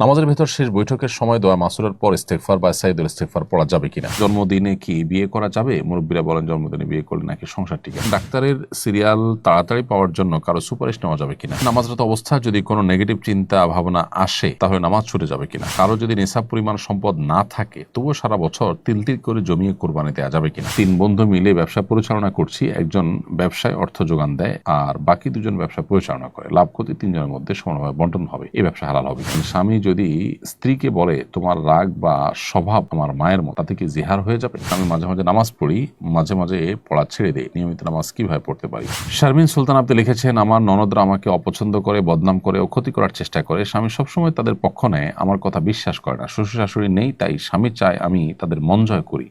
নামাজের ভেতর শেষ বৈঠকের সময় দোয়া মাসুরের পর ইস্তেকফার বা সাইদুল ইস্তেকফার পড়া যাবে কিনা? জন্মদিনে কি বিয়ে করা যাবে? মুরব্বীরা বলেন জন্মদিনে বিয়ে করলে নাকি সংসার টিকে ডাক্তারের সিরিয়াল তাড়াতাড়ি পাওয়ার জন্য কারও সুপারিশ নেওয়া যাবে কিনা? নামাজরত অবস্থা যদি কোনো নেগেটিভ চিন্তা ভাবনা আসে, তাহলে নামাজ ছুটে যাবে কিনা? কারও যদি নিসাব পরিমাণ সম্পদ না থাকে, তবুও সারা বছর তিল তিল করে জমিয়ে কোরবানি দেওয়া যাবে কিনা? তিন বন্ধু মিলে ব্যবসা পরিচালনা করছি, একজন ব্যবসায় অর্থ যোগান দেয় আর বাকি দুজন ব্যবসা পরিচালনা করে। লাভ ক্ষতি তিনজনের মধ্যে সমানভাবে বন্টন হবে, এই ব্যবসা হালাল হবে। স্বামী যদি স্ত্রীকে বলে, তোমার রাগ বা স্বভাব আমার মায়ের মতো তাতে কি জিহার হয়ে যাবে। আমি মাঝে মাঝে নামাজ পড়ি, মাঝে মাঝে পড়া ছেড়ে দেয় নিয়মিত নামাজ কীভাবে পড়তে পারি? শারমিন সুলতান আপনি লিখেছেন, আমার ননদরা আমাকে অপছন্দ করে, বদনাম করে ও ক্ষতি করার চেষ্টা করে। স্বামী সবসময় তাদের পক্ষ নেয়, আমার কথা বিশ্বাস করে না। শ্বশুর শাশুড়ি নেই, তাই স্বামী চায় আমি তাদের মন জয় করি।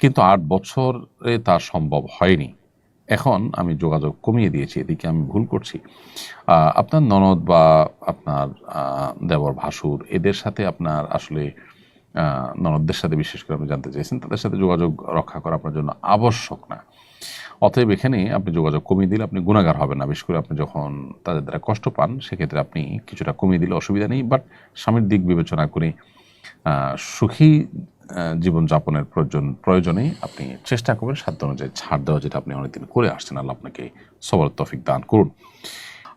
কিন্তু আট বছরে তা সম্ভব হয়নি। এখন আমি যোগাযোগ কমিয়ে দিয়েছি, এদিকে আমি ভুল করছি। আপনার ননদ বা আপনার দেবর ভাসুর, এদের সাথে আপনার আসলে ননদদের সাথে বিশেষ করে আপনি জানতে চাইছেন তাদের সাথে যোগাযোগ রক্ষা করা আপনার জন্য আবশ্যক না। অতএব এখানে আপনি যোগাযোগ কমিয়ে দিলে আপনি গুণাগার হবেন না, বিশেষ করে আপনি যখন তাদের দ্বারা কষ্ট পান, সেক্ষেত্রে আপনি কিছুটা কমিয়ে দিলে অসুবিধা নেই। বাট স্বামীর দিক বিবেচনা করে সুখী জীবনযাপনের প্রয়োজন প্রয়োজনে আপনি চেষ্টা করবেন সাধ্য অনুযায়ী ছাড় দেওয়া, যেটা আপনি অনেকদিন করে আসছেন। আল্লাহ আপনাকে সবার তফিক দান করুন।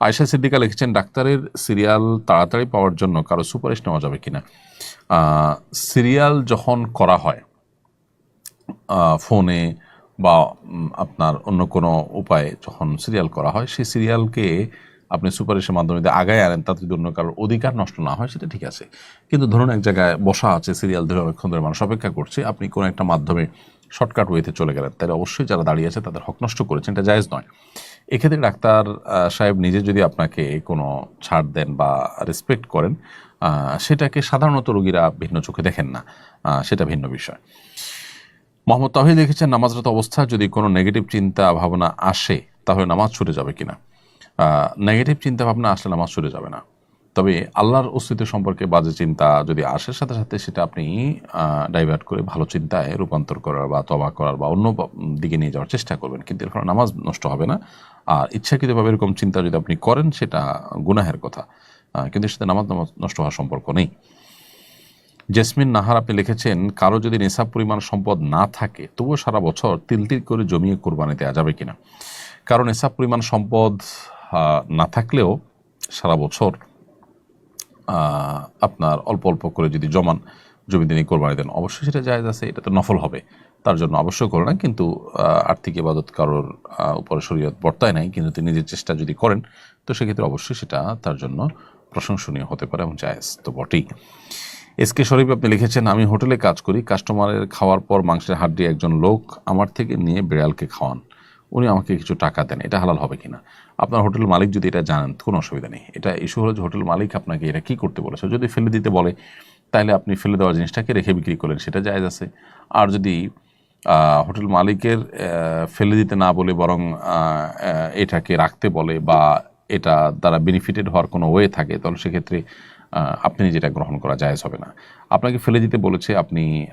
আয়সা সিদ্দিকা লিখেছেন, ডাক্তারের সিরিয়াল তাড়াতাড়ি পাওয়ার জন্য কারও সুপারিশ নেওয়া যাবে কিনা? সিরিয়াল যখন করা হয় ফোনে বা আপনার অন্য কোনো উপায়ে যখন সিরিয়াল করা হয়, সেই সিরিয়ালকে আপনি সুপারিশের মাধ্যমে আগায় আনেন, তাতে যদি অন্য কারোর অধিকার নষ্ট না হয়, সেটা ঠিক আছে। কিন্তু ধরুন এক জায়গায় বসা আছে সিরিয়াল ধরে অনেকক্ষণ ধরে মানুষ অপেক্ষা করছে, আপনি কোনো একটা মাধ্যমে শর্টকাট ওয়েতে চলে গেলেন, তাহলে অবশ্যই যারা দাঁড়িয়ে আছে তাদের হক নষ্ট করেছেন, এটা জায়জ নয়। এক্ষেত্রে ডাক্তার সাহেব নিজে যদি আপনাকে কোনো ছাড় দেন বা রেসপেক্ট করেন সেটাকে সাধারণত রোগীরা ভিন্ন চোখে দেখেন না সেটা ভিন্ন বিষয়। মোহাম্মদ তাহিদ লিখেছেন, নামাজরত অবস্থা যদি কোনো নেগেটিভ চিন্তা, ভাবনা আসে, তাহলে নামাজ ছুটে যাবে কিনা? নেগেটিভ চিন্তা ভাবনা আসলে নামাজ সরে যাবে না। তবে আল্লাহর অস্তিত্ব সম্পর্কে বাজে চিন্তা যদি আসে, সাথে সাথে সেটা আপনি ডাইভার্ট করে ভালো চিন্তায় রূপান্তর করার বা তবা করার বা অন্য দিকে নিয়ে যাওয়ার চেষ্টা করবেন। কিন্তু এর নামাজ নষ্ট হবে না। আর ইচ্ছাকৃতভাবে এরকম চিন্তা যদি আপনি করেন, সেটা গুনাহের কথা। কিন্তু সেটা নামাজ নামাজ নষ্ট হওয়ার সম্পর্ক নেই। জেসমিন নাহার আপনি লিখেছেন, কারও যদি নিসাব পরিমাণ সম্পদ না থাকে, তবুও সারা বছর তিল তিল করে জমিয়ে কোরবানি দেওয়া যাবে কিনা? কারণ নিসাব পরিমাণ সম্পদ না থাকলেও সারা বছর আপনার অল্প অল্প করে যদি জমান জমিতে নিয়ে কোরবানি দেন, অবশ্যই সেটা জায়েজ আছে, এটা তো নফল হবে। তার জন্য অবশ্যই করে না কিন্তু আর্থিক ইবাদত কারোর উপরে শরীয়ত বর্তায় নাই, কিন্তু তিনি নিজের চেষ্টা যদি করেন, তো সেক্ষেত্রে অবশ্যই সেটা তার জন্য প্রশংসনীয় হতে পারে এবং জায়েজ তো বটেই। এস কে শরীফ আপনি লিখেছেন, আমি হোটেলে কাজ করি, কাস্টমারের খাওয়ার পর মাংসের হাড্ডি একজন লোক আমার থেকে নিয়ে বিড়ালকে খাওয়ান। উনি আমাকে কিছু টাকা দেন, এটা হালাল হবে কিনা? আপনার হোটেল মালিক যদি এটা জানেন, কোনো অসুবিধা নেই। এটা ইস্যু হলো যে হোটেল মালিক আপনাকে এটা কি করতে বলেছে? যদি ফেলে দিতে বলে, তাহলে আপনি ফেলে দেওয়া জিনিসটাকে রেখে বিক্রি করলেন, সেটা জায়েজ আছে। আর যদি হোটেল মালিকের ফেলে দিতে না বলে বরং এটাকে রাখতে বলে বা এটা দ্বারা বেনিফিটেড হওয়ার কোনো ওয়ে থাকে, তাহলে সেক্ষেত্রে আপনি যেটা গ্রহণ করা জায়েজ হবে না। আপনাকে ফেলে দিতে বলেছে, আপনি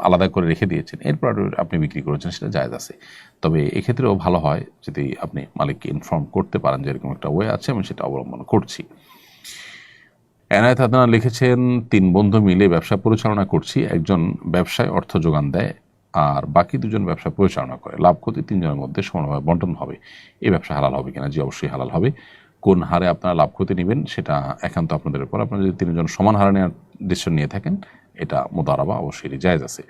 আলাদা করে রেখে দিয়েছেন। এরপর আপনি বিক্রি করেছেন, সেটা জায়জ আছে। তবে এক্ষেত্রেও ভালো হয় যদি আপনি মালিককে ইনফর্ম করতে পারেন যে এরকম একটা ওয়ে আছে, আমি সেটা অবলম্বন করছি। এনায়েত আদনান লিখেছেন, তিন বন্ধু মিলে ব্যবসা পরিচালনা করছি। একজন ব্যবসায় অর্থ যোগান দেয় আর বাকি দুজন ব্যবসা পরিচালনা করে। লাভ ক্ষতি তিনজনের মধ্যে সমানভাবে বন্টন হবে। এই ব্যবসা হালাল হবে কিনা? জি, অবশ্যই হালাল হবে। কোন হারে আপনারা লাভ ক্ষতি নেবেন সেটা একান্ত আপনাদের উপর। আপনারা যদি তিনজন সমান হারে নেওয়ার ডিসিশন নিয়ে থাকেন, এটা মোদারাবা অবশ্যই জায়জ আছে।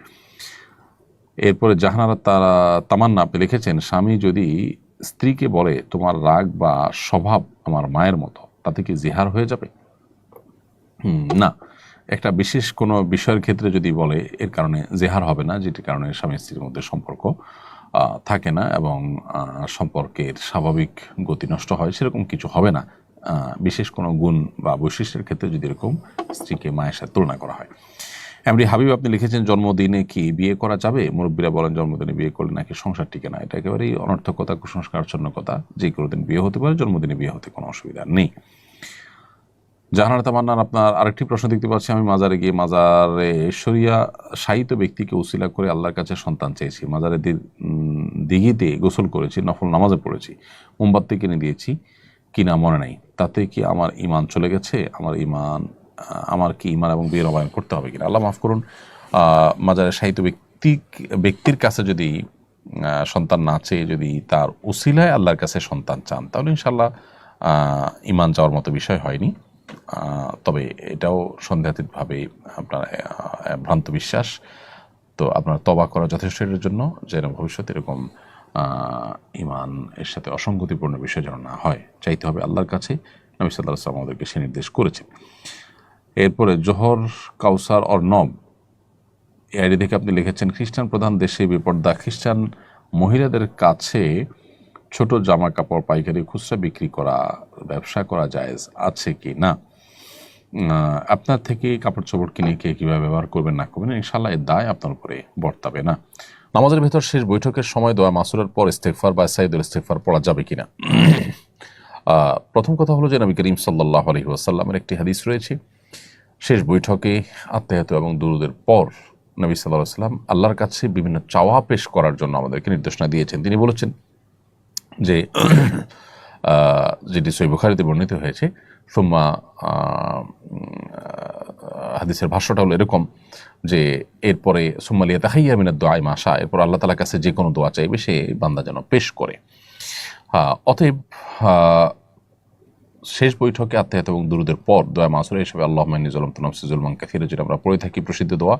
এরপরে জাহানারা তারা তামান্না আপনি লিখেছেন, স্বামী যদি স্ত্রীকে বলে, তোমার রাগ বা স্বভাব আমার মায়ের মতো, তাতে কি জিহার হয়ে যাবে না। একটা বিশেষ কোনো বিষয়ের ক্ষেত্রে যদি বলে, এর কারণে জেহার হবে না, যেটির কারণে স্বামী স্ত্রীর মধ্যে সম্পর্ক থাকে না এবং সম্পর্কের স্বাভাবিক গতি নষ্ট হয়, সেরকম কিছু হবে না। বিশেষ কোনো গুণ বা বৈশিষ্ট্যের ক্ষেত্রে যদি এরকম স্ত্রীকে মায়ের সাথে তুলনা করা হয়। এমনি হাবিব, আপনি লিখেছেন, জন্মদিনে কি বিয়ে করা যাবে? মুরব্বীরা বলেন, জন্মদিনে বিয়ে করলে নাকি সংসার টিকে না। এটা একেবারেই অনর্থকতা, কুসংস্কারচ্ছন্নকতা। যে কোনো দিন বিয়ে হতে পারে, জন্মদিনে বিয়ে হতে কোনো অসুবিধা নেই। জাহানার তামান্নার আপনার আরেকটি প্রশ্ন দেখতে পাচ্ছি, আমি মাজারে গিয়ে মাজারে শরিয়া শাহিত ব্যক্তিকে উসিলা করে আল্লাহর কাছে সন্তান চেয়েছি। মাজারে দিঘিতে গোসল করেছি, নফল নামাজে পড়েছি, মোমবাতি কিনে দিয়েছি কিনা মনে নেই। তাতে কি আমার ইমান চলে গেছে? আমার ইমান আমার কি ইমান এবং বিয়ের অবায়ন করতে হবে কিনা? আল্লাহ মাফ করুন মাজারে সাহিত্য ব্যক্তি, ব্যক্তির কাছে যদি সন্তান না চেয়ে যদি তার উসিলায় আল্লাহর কাছে সন্তান চান, তাহলে ইনশাল্লাহ ইমান যাওয়ার মতো বিষয় হয়নি। তবে এটাও সন্দেহাতীতভাবে আপনার ভ্রান্ত বিশ্বাস। তো আপনার তবা করা যথেষ্ট এর জন্য যেন ভবিষ্যতে এরকম ইমান এর সাথে অসঙ্গতিপূর্ণ বিষয় যেন না হয়। চাইতে হবে আল্লাহর কাছে। নবী সাল্লাহ সাল্লাম আমাদেরকে সে নির্দেশ করেছে। এরপরে জোহর, কাউসার অর্ণব এই আইডি থেকে আপনি লিখেছেন, খ্রিস্টান প্রধান দেশে বিপর্দা, খ্রিস্টান মহিলাদের কাছে ছোট জামা কাপড় পাইকারি খুচরা বিক্রি করা, ব্যবসা করা জায়েজ আছে কি না? আপনার থেকে কাপড় চোপড় কিনে কে কীভাবে ব্যবহার করবেন না করবেন ইনশাল্লাহ এর দায় আপনার উপরে বর্তাবে না। নামাজের ভেতর শেষ বৈঠকের সময় দোয়া মাসুরের পর ইস্তেকফার বা সাইদুল ইস্তেকফার পড়া যাবে কিনা প্রথম কথা হলো যে নবী করিম সাল্লাহ আলহি ওয়াসাল্লামের একটি হাদিস রয়েছে। শেষ বৈঠকে আত্মায়ত এবং দুরুদের পর নবী সাল্লাহ সাল্লাম আল্লাহর কাছে বিভিন্ন চাওয়া পেশ করার জন্য আমাদেরকে নির্দেশনা দিয়েছেন। তিনি বলেছেন যে যেটি সই বুখারিতে বর্ণিত হয়েছে, সুম্মা হাদিসের ভাষ্যটা হলো এরকম যে, এরপরে সুম্মালিয়া তাহাইয়া মিনার দোয়াই মাসা এরপর আল্লাহ তালার কাছে যে কোনো দোয়া চাইবে, সে বান্দা যেন পেশ করে। অতএব শেষ বৈঠকে আত্মাহাত এবং দুরুদের পর দোয়া মাসুরা হিসেবে আল্লাহ মাইনিজুলম তনফসিজুলমান কাফিরে যেটা আমরা পড়ে থাকি প্রসিদ্ধ দোয়া,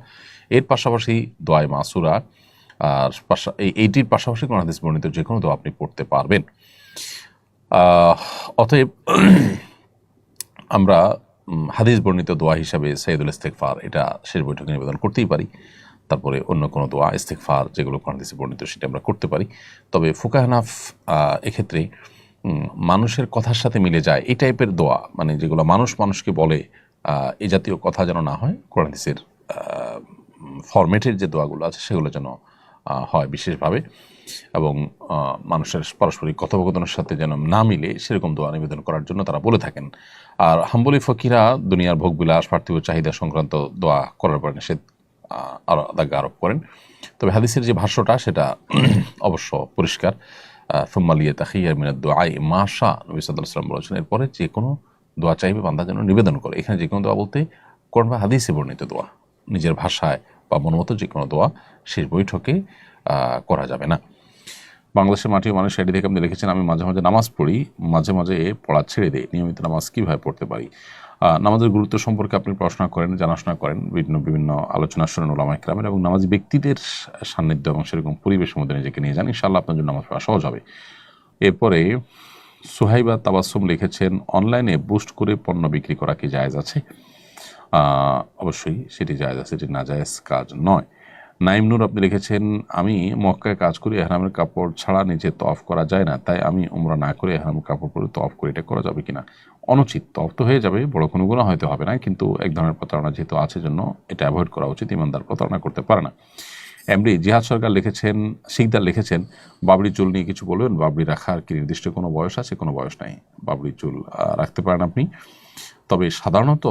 এর পাশাপাশি দোয়ায় মাসুরা আর এইটির পাশাপাশি কোন হাদিস বর্ণিত যে কোনো দোয়া আপনি পড়তে পারবেন। অতএব আমরা হাদিস বর্ণিত দোয়া হিসাবে সৈয়দুল ইস্তেকফার এটা শেষ বৈঠকে নিবেদন করতেই পারি। তারপরে অন্য কোনো দোয়া ইস্তেকফার যেগুলো হাদিসে বর্ণিত সেটা আমরা করতে পারি। তবে ফুকাহনাফ এক্ষেত্রে মানুষের কথার সাথে মিলে যায় এই টাইপের দোয়া মানে যেগুলো মানুষ মানুষকে বলে এই জাতীয় কথা যেন না হয়, কোরআন হাদিসের ফরম্যাটের যে দোয়াগুলো আছে সেগুলো যেন হয় বিশেষভাবে এবং মানুষের পারস্পরিক কথোপকথনের সাথে যেন না মিলে সেরকম দোয়া নিবেদন করার জন্য তারা বলে থাকেন। আর হাম্বলি ফকিরা দুনিয়ার ভোগবিলাস, পার্থিব চাহিদা সংক্রান্ত দোয়া করার পর নিষেধ আরও আদাজ্ঞা আরোপ করেন। তবে হাদিসের যে ভাষ্যটা, সেটা অবশ্য পরিষ্কার। ফুম্মালিয়া তাহিয়া মিনাদ দোয়াই মাশা নবী সাল্লাহ সাল্লাম বলেছেন, এরপরে যে কোনো দোয়া চাইবে বান্দা যেন নিবেদন করে। এখানে যে কোনো দোয়া বলতে কোন বা হাদিসে বর্ণিত দোয়া। নিজের ভাষায় বা মনোমতো যে কোনো দোয়া শেষ বৈঠকে করা যাবে না। বাংলাদেশের মাটি মানুষ এটি থেকে আপনি লিখেছেন আমি মাঝে মাঝে নামাজ পড়ি, মাঝে মাঝে পড়া ছেড়ে দিই, নিয়মিত নামাজ কীভাবে পড়তে পারি? নামাজের গুরুত্ব সম্পর্কে আপনি পড়াশোনা করেন, জানাশোনা করেন, বিভিন্ন বিভিন্ন আলোচনা শুনেন ওলামা ইকরামের এবং নামাজি ব্যক্তিদের সান্নিধ্য এবং সেরকম পরিবেশের মধ্যে নিজেকে নিয়ে যান, ইনশাআল্লাহ আপনার জন্য নামাজ পড়া সহজ হবে। এরপরে সুহাইবা তাবাসুম লিখেছেন, অনলাইনে বুস্ট করে পণ্য বিক্রি করা কি জায়েজ আছে? অবশ্যই সেটি জায়েজ আছে, সেটি না জায়েজ কাজ নয়। নাইম নূর আপনি লিখেছেন, আমি মক্কায় কাজ করি, এহরামের কাপড় ছাড়া নিচে তফ করা যায় না, তাই আমি উমরা না করে এহরামের কাপড় পরে তফ করে, এটা করা যাবে কিনা? অনুচিত তফ তো হয়ে যাবে, বড় কোনো গুণা হয়তো হবে না, কিন্তু এক ধরনের প্রতারণা যেহেতু আছে জন্য এটা অ্যাভয়েড করা উচিত, ইমানদার প্রতারণা করতে পারে না। এমডি, জিহাদ সরকার লিখেছেন, শিকদার লিখেছেন, বাবরি চুল নিয়ে কিছু বলবেন, বাবরি রাখার কি নির্দিষ্ট কোনো বয়স আছে? কোনো বয়স নাই, বাবরি চুল রাখতে পারেন আপনি। তবে সাধারণত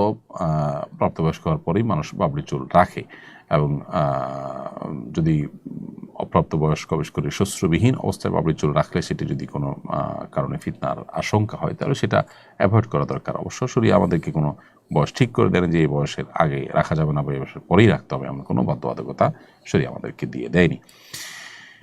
প্রাপ্তবয়স্ক হওয়ার পরেই মানুষ বাবরি চুল রাখে এবং যদি অপ্রাপ্তবয়স্ক বিশেষ করে শস্যবিহীন অবস্থায় বাবরি চুল রাখলে সেটি যদি কোনো কারণে ফিতনার আশঙ্কা হয়, তাহলে সেটা অ্যাভয়েড করা দরকার। অবশ্য শরীর আমাদেরকে কোনো বয়স ঠিক করে দেন যে এই বয়সের আগে রাখা যাবে না বা এই বয়সের পরেই রাখতে হবে, এমন কোনো বাধ্যবাধকতা শরীর আমাদেরকে দিয়ে দেয়নি।